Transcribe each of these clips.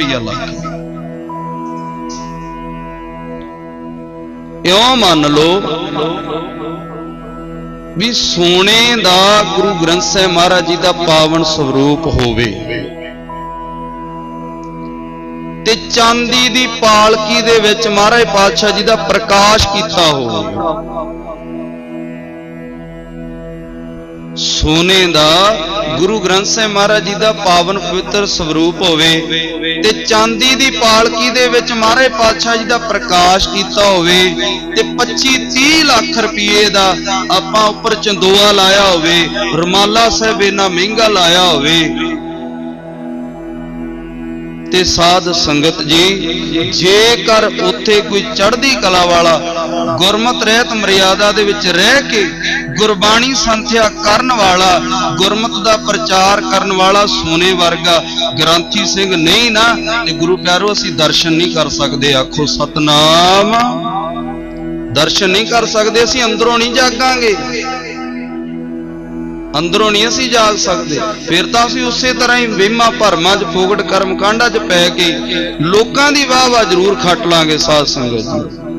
ਰੁਪਈਆ ਲੱਗ ਇਉਂ ਮੰਨ ਲਓ ਵੀ ਸੋਨੇ ਦਾ ਗੁਰੂ ਗ੍ਰੰਥ ਸਾਹਿਬ ਮਹਾਰਾਜ ਜੀ ਦਾ ਪਾਵਨ ਸਰੂਪ ਹੋਵੇ ਤੇ ਚਾਂਦੀ ਦੀ ਪਾਲਕੀ ਦੇ ਵਿੱਚ ਮਹਾਰਾਜ ਪਾਤਸ਼ਾਹ ਜੀ ਦਾ ਪ੍ਰਕਾਸ਼ ਕੀਤਾ ਹੋਵੇ। ਸੋਨੇ ਦਾ ਗੁਰੂ ਗ੍ਰੰਥ ਸਾਹਿਬ ਮਹਾਰਾਜ ਜੀ ਦਾ ਪਾਵਨ ਪਵਿੱਤਰ ਸਰੂਪ ਹੋਵੇ ਤੇ ਚਾਂਦੀ ਦੀ ਪਾਲਕੀ ਦੇ ਵਿੱਚ ਮਹਾਰਾਜ ਪਾਤਸ਼ਾਹ ਜੀ ਦਾ ਪ੍ਰਕਾਸ਼ ਕੀਤਾ ਹੋਵੇ ਤੇ 25 30 ਲੱਖ ਰੁਪਏ ਦਾ ਆਪਾਂ ਉੱਪਰ ਚੰਦੋਆ ਲਾਇਆ ਹੋਵੇ, ਰਮਾਲਾ ਸਾਹਿਬ ਇੰਨਾ ਮਹਿੰਗਾ ਲਾਇਆ ਹੋਵੇ। ਤੇ ਸਾਧ ਸੰਗਤ ਜੀ, ਜੇਕਰ ਉੱਥੇ ਕੋਈ ਚੜ੍ਹਦੀ ਕਲਾ ਵਾਲਾ ਗੁਰਮਤ ਰਹਿਤ ਮਰਿਆਦਾ ਦੇ ਵਿੱਚ ਰਹਿ ਕੇ ਗੁਰਬਾਣੀ ਸੰਥਿਆ ਕਰਨ ਵਾਲਾ, ਗੁਰਮਤ ਦਾ ਪ੍ਰਚਾਰ ਕਰਨ ਵਾਲਾ ਸੋਨੇ ਵਰਗਾ ਗ੍ਰੰਥੀ ਸਿੰਘ ਨਹੀਂ ਨਾ, ਤੇ ਗੁਰੂ ਪਿਆਰੋ, ਅਸੀਂ ਦਰਸ਼ਨ ਨਹੀਂ ਕਰ ਸਕਦੇ, ਆਖੋ ਸਤਨਾਮ। ਦਰਸ਼ਨ ਨਹੀਂ ਕਰ ਸਕਦੇ, ਅਸੀਂ ਅੰਦਰੋਂ ਨਹੀਂ ਜਾਗਾਂਗੇ। ਅੰਦਰੋਂ ਨਹੀਂ ਅਸੀਂ ਜਾਗ ਸਕਦੇ। ਫਿਰ ਤਾਂ ਅਸੀਂ ਉਸੇ ਤਰ੍ਹਾਂ ਹੀ ਵਹਿਮਾਂ ਭਰਮਾਂ 'ਚ ਫੋਗਟ ਕਰਮ ਕਾਂਡਾਂ 'ਚ ਪੈ ਕੇ ਲੋਕਾਂ ਦੀ ਵਾਹ ਵਾਹ ਜ਼ਰੂਰ ਖੱਟ ਲਾਂਗੇ, ਸਾਧ ਸੰਗਤ ਜੀ।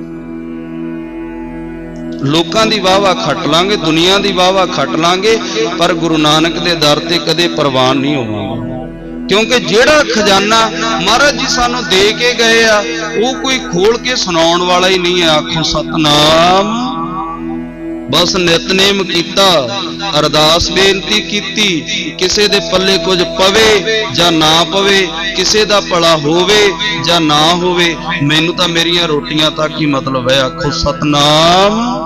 ਲੋਕਾਂ ਦੀ ਵਾਹ ਖੱਟ ਲਾਂਗੇ, ਦੁਨੀਆ ਦੀ ਵਾਹ ਖੱਟ ਲਾਂਗੇ, ਪਰ ਗੁਰੂ ਨਾਨਕ ਦੇ ਦਰ ਤੇ ਕਦੇ ਪ੍ਰਵਾਨ ਨਹੀਂ ਹੋਵਾਂਗੇ। ਕਿਉਂਕਿ ਜਿਹੜਾ ਖਜ਼ਾਨਾ ਮਹਾਰਾਜ ਜੀ ਸਾਨੂੰ ਦੇ ਕੇ ਗਏ ਆ, ਉਹ ਕੋਈ ਖੋਲ ਕੇ ਸੁਣਾਉਣ ਵਾਲਾ ਹੀ ਨਹੀਂ ਹੈ ਆਖੋ, ਸਤਨਾਮ। ਬਸ ਨਿਤਨੇਮ ਕੀਤਾ, ਅਰਦਾਸ ਬੇਨਤੀ ਕੀਤੀ, ਕਿਸੇ ਦੇ ਪੱਲੇ ਕੁਝ ਪਵੇ ਜਾਂ ਨਾ ਪਵੇ, ਕਿਸੇ ਦਾ ਭਲਾ ਹੋਵੇ ਜਾਂ ਨਾ ਹੋਵੇ, ਮੈਨੂੰ ਤਾਂ ਮੇਰੀਆਂ ਰੋਟੀਆਂ ਤੱਕ ਹੀ ਮਤਲਬ ਹੈ। ਆਖੋ, ਸਤਨਾਮ।